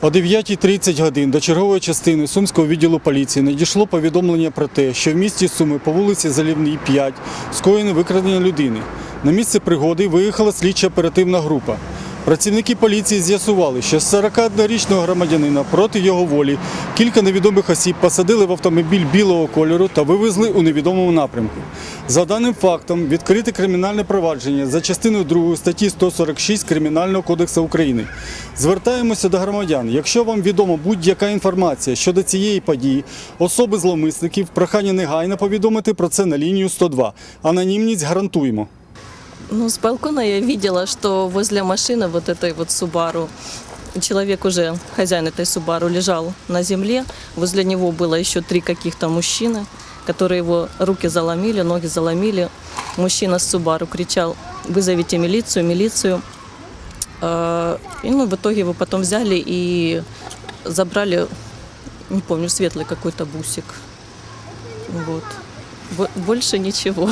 О 9.30 годин до чергової частини Сумського відділу поліції надійшло повідомлення про те, що в місті Суми по вулиці Залівній 5 скоєне викрадення людини. На місце пригоди виїхала слідча оперативна група. Працівники поліції з'ясували, що 41-річного громадянина проти його волі кілька невідомих осіб посадили в автомобіль білого кольору та вивезли у невідомому напрямку. За даним фактом відкрите кримінальне провадження за частиною 2 статті 146 Кримінального кодексу України. Звертаємося до громадян. Якщо вам відома будь-яка інформація щодо цієї події, особи зловмисників, прохання негайно повідомити про це на лінію 102. Анонімність гарантуємо. Ну, с балкона я видела, что возле машины вот этой вот Субару человек уже, хозяин этой Субару, лежал на земле. Возле него было еще три каких-то мужчины, которые его руки заломили, ноги заломили. Мужчина с Субару кричал, вызовите милицию, милицию. А, И ну, в итоге его потом взяли и забрали, не помню, светлый какой-то бусик. Вот. Бо- Больше ничего.